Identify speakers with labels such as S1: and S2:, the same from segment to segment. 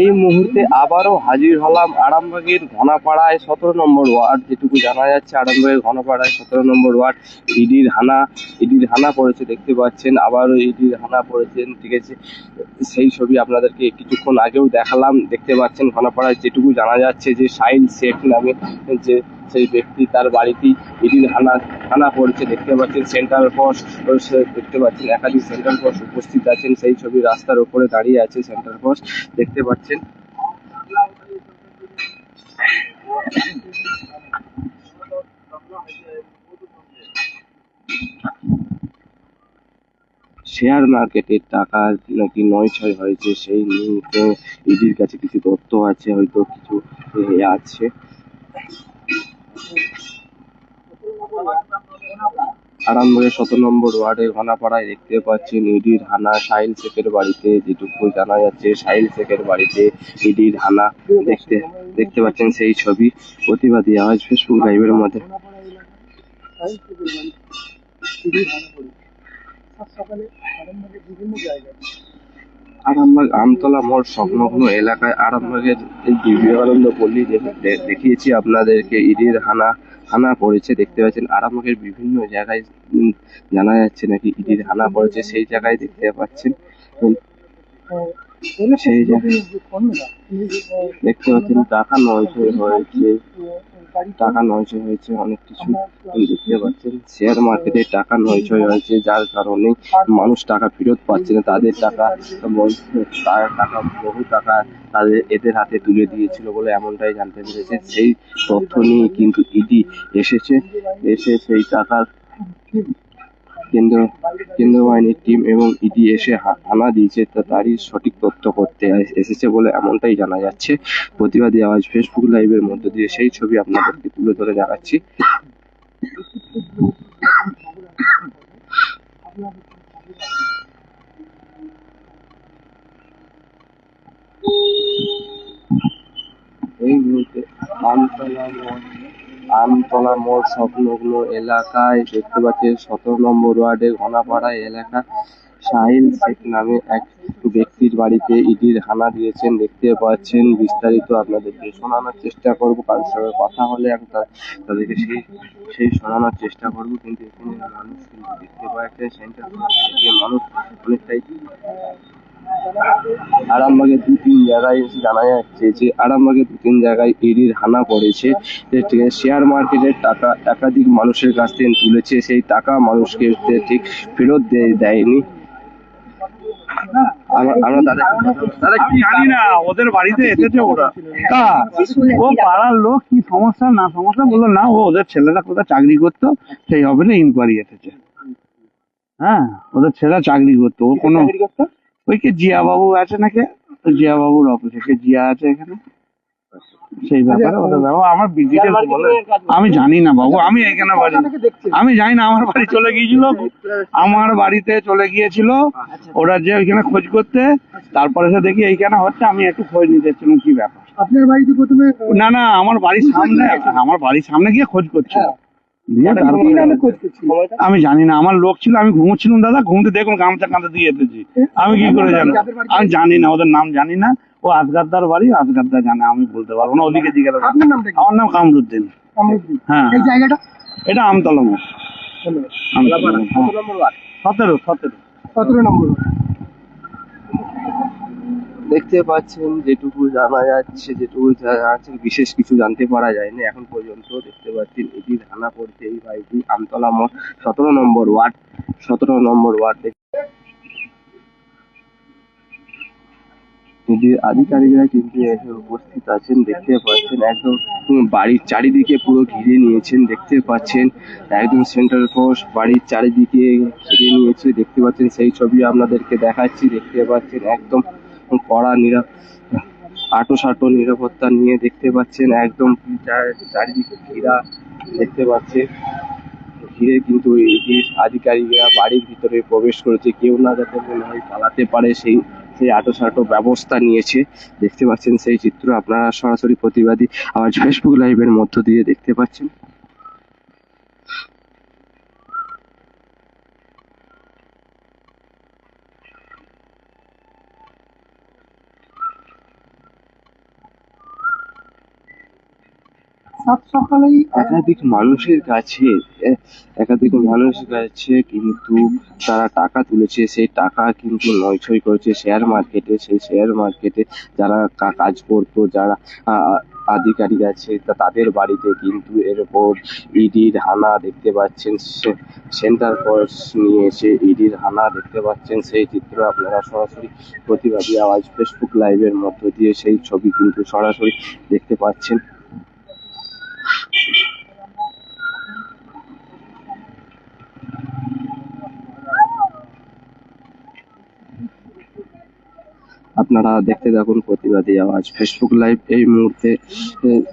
S1: এই মুহূর্তে আবারও হাজির হলাম আরামবাগের ঘনাপাড়ায় সতেরো নম্বর ওয়ার্ড, যেটুকু জানা যাচ্ছে আরামবাগের ঘনাপাড়ায় সতেরো নম্বর ওয়ার্ড, ইডির হানা ইডির হানা পড়েছে, দেখতে পাচ্ছেন, আবারও ইডির হানা পড়েছেন ঠিক আছে সেই ছবি আপনাদেরকে কিছুক্ষণ আগেও দেখালাম, দেখতে পাচ্ছেন ঘনাপাড়ায় যেটুকু জানা যাচ্ছে যে সাইল শেখ নামে যে সেই ব্যক্তি তার বাড়িতেই ইডির হানা হানা পড়েছে, দেখতে পাচ্ছেন সেন্ট্রাল ফোর্স দেখতে পাচ্ছেন একাধিক সেন্ট্রাল ফোর্স উপস্থিত আছেন, সেই ছবি রাস্তার উপরে দাঁড়িয়ে আছে সেন্ট্রাল ফোর্স দেখতে পাচ্ছেন। শেয়ার মার্কেটের টাকা নাকি নয় ছয় হয়েছে, সেই নিয়ে ইডির কাছে কিছু তথ্য আছে, হয়তো কিছু আছে। আরামবাগের শত নম্বর ওয়ার্ডে ঘনাপাড়ায় দেখতে পাচ্ছেন ইডির হানা সাহিল শেখের বাড়িতে, যেটুকু জানা যাচ্ছে সাহিল শেখের বাড়িতে ইডির হানা দেখতে দেখতে পাচ্ছেন সেই ছবি। প্রতিবাদী আওয়াজ ফেসবুক লাইভের মধ্যে।
S2: সকালে বিভিন্ন জায়গায়
S1: আরামবাগ আমতলা মোড় সংলগ্ন এলাকায় আরামবাগের এই বিবেকানন্দ পল্লী দেখিয়েছি আপনাদেরকে ইডির হানা হানা পড়েছে দেখতে পাচ্ছেন। আরামবাগের বিভিন্ন জায়গায় জানা যাচ্ছে নাকি ইডির হানা পড়েছে সেই জায়গায় দেখতে পাচ্ছেন। সেই জায়গায় দেখতে পাচ্ছেন টাকা নয়ছয় হয়েছে। টাকা নয়ছয় হয়েছে অনেক কিছু দেখতে পাচ্ছেন। শেয়ার মার্কেটে টাকা নয়ছয় হয়েছে যার কারণে মানুষ টাকা ফেরত পাচ্ছে না। তাদের টাকা তার টাকা বহু টাকা তাদের এদের হাতে তুলে দিয়েছিল বলে এমনটাই জানতে পেরেছে সেই তথ্য নিয়ে কিন্তু ইডি এসেছে। এসে সেই টাকার কেন্দ্র কেন্দ্র বাহিনীর টিম এবং ইডি এসে হানা দিয়েছে, তা তারই সঠিক তথ্য করতে এসেছে বলে এমনটাই জানা যাচ্ছে। প্রতিবাদী আওয়াজ ফেসবুক লাইভের মধ্য দিয়ে। সেই ছবি আপনাদেরকে তুলে ধরে দেখাচ্ছি। এই মুহূর্তে আমতলা আমতলা মোড় সংলগ্ন এলাকায় দেখতে পাচ্ছেন সতেরো নম্বর ওয়ার্ডে ঘনাপাড়া এলাকা। সাহিল শেখ নামে এক ব্যক্তির বাড়িতে ইডির হানা দিয়েছেন। দেখতে পাচ্ছেন বিস্তারিত আপনাদেরকে শোনানোর চেষ্টা করব। কারোর সঙ্গে কথা হলে আমি তাদেরকে সেই সেই শোনানোর চেষ্টা করব। কিন্তু এখানে মানুষ কিন্তু দেখতে পাচ্ছেন সেন্টার মানুষ অনেকটাই আরামবাগের দু তিন জায়গায় এসে জানা যাচ্ছে যে আরামবাগের দু তিন জায়গায় এডির হানা পড়েছে। যে ঠিক আছে শেয়ার মার্কেটের টাকা একাধিক মানুষের কাছ থেকে তুলেছে। সেই টাকা মানুষকে ঠিক ফেরত দেয়নি। আমরা আমরা তাদের তারা কি
S3: জানি না ওদের বাড়িতে এসেছে ওরা। তা ও পাড়ার লোক কি সমস্যা না সমস্যা? বলল না ও ওদের ছেলেরা কোথায় চাকরি করতো সেই হবে না ইনকোয়ারি এসেছে। হ্যাঁ ওদের ছেলেরা চাকরি করতো ও কোনো ওই কে জিয়া বাবু আছে নাকি? জিয়া বাবুর অফিসে কে জিয়া আছে এখানে। সেই ব্যাপারে ওদের ব্যাপার আমার বলে আমি জানি না বাবু আমি এখানে বাড়ি আমি জানি না আমার বাড়ি চলে গিয়েছিল। আমার বাড়িতে চলে গিয়েছিল। ওরা যে ওইখানে খোঁজ করতে তারপরে সে দেখি এইখানে হচ্ছে আমি একটু খোঁজ নিতে এসেছিলাম কি ব্যাপার।
S2: আপনার বাড়িতে প্রথমে
S3: না না আমার বাড়ির সামনে আমার বাড়ির সামনে গিয়ে খোঁজ করছিল।
S2: করছিল
S3: আমি জানি না আমার লোক ছিল আমি ঘুমোচ্ছিলাম দাদা ঘুমতে দেখুন গামছা কাঁধে দিয়ে এসেছি। আমি কি করে জানো আমি জানি না ওদের নাম জানি না। ও আসগাদ্দার বাড়ি আসগাদ্দার জানে আমি বলতে পারব না ওদিকে জিজ্ঞাসা আমার নাম কামরুদ্দিন। হ্যাঁ
S2: জায়গাটা?
S3: এটা আমতলা মোড়।
S2: ধন্যবাদ।
S3: আমতলা মোড়, হ্যাঁ। সতেরো সতেরো
S2: সতেরো। নম্বর
S1: দেখতে পাচ্ছেন, যেটুকু জানা যাচ্ছে, যেটুকু জানা যাচ্ছে, বিশেষ কিছু জানতে পারা যায়নি। এখন পর্যন্ত দেখতে পাচ্ছেন, এটি ধানা পড়ছে এই বাড়িটি, আমতলা মোড়, সতেরো নম্বর ওয়ার্ড, সতেরো নম্বর ওয়ার্ড আধিকারিকরা কিন্তু এসে উপস্থিত আছেন, দেখতে পাচ্ছেন একদম বাড়ির চারিদিকে পুরো ঘিরে নিয়েছেন, দেখতে পাচ্ছেন একদম সেন্ট্রাল ফোর্স বাড়ির চারিদিকে ঘিরে নিয়েছে, দেখতে পাচ্ছেন সেই ছবি আপনাদেরকে দেখাচ্ছি, দেখতে পাচ্ছেন একদম কড়া নিরা আটো সাটো নিরাপত্তা নিয়ে দেখতে পাচ্ছেন, একদম চার- চারিদিকে ঘেরা দেখতে পাচ্ছেন। ঘিরে কিন্তু এটির আধিকারিকরা বাড়ির ভিতরে প্রবেশ করেছে। কেউ না যাতে মনে হয় পালাতে পারে সেই সেই আটো সাটো ব্যবস্থা নিয়েছে। দেখতে পাচ্ছেন সেই চিত্র, আপনারা সরাসরি প্রতিবাদী আমার ফেসবুক লাইভের মধ্য দিয়ে দেখতে পাচ্ছেন।
S2: সকালেই
S1: একাধিক মানুষের কাছে, একাধিক মানুষের কাছে কিন্তু তারা টাকা তুলেছে, সেই টাকা কিন্তু নয়ছয় করেছে শেয়ার মার্কেটে সেই শেয়ার মার্কেটে যারা কাজ করতো, যারা আধিকারিক আছে তাদের বাড়িতে কিন্তু এরপর ইডির হানা দেখতে পাচ্ছেন সেন্টার ফোর্স নিয়ে এসে ইডির হানা দেখতে পাচ্ছেন, সেই চিত্র আপনারা সরাসরি প্রতিবাদী আওয়াজ ফেসবুক লাইভের মধ্য দিয়ে সেই ছবি কিন্তু সরাসরি দেখতে পাচ্ছেন। আপনারা দেখতে থাকুন প্রতিবাদী আওয়াজ। ফেসবুক লাইভ এই মুহূর্তে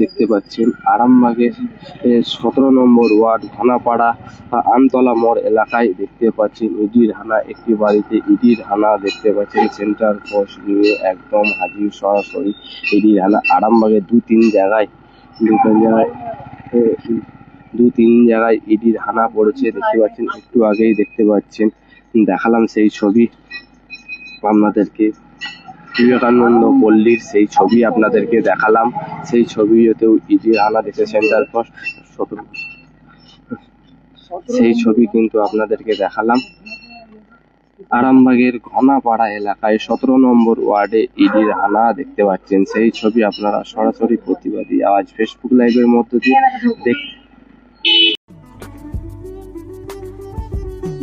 S1: দেখতে পাচ্ছেন আরামবাগের সতেরো নম্বর ওয়ার্ড ঘনাপাড়া আমতলা মোড় এলাকায় দেখতে পাচ্ছেন ইডির হানা, একটি বাড়িতে ইডির হানা দেখতে পাচ্ছেন। সেন্টার পোস্ট নিয়ে একদম হাজির সরাসরি ইডির হানা। আরামবাগের দু তিন জায়গায়, দু তিন জায়গায় দু তিন জায়গায় ইডির হানা পড়েছে, দেখতে পাচ্ছেন। একটু আগেই দেখতে পাচ্ছেন, দেখালাম সেই ছবি আপনাদেরকে। বিবেকানন্দ পল্লীর সেই ছবি আপনাদেরকে দেখালাম। সেই ছবিতেও আনা দিচ্ছে সেন্টার ফর সেই ছবি কিন্তু আপনাদেরকে দেখালাম। আরামবাগের ঘনাপাড়া এলাকায় সতেরো নম্বর ওয়ার্ডে ইডির হানা দেখতে পাচ্ছেন। সেই ছবি আপনারা সরাসরি প্রতিবাদী আজ ফেসবুক লাইভের মধ্য দিয়ে দেখ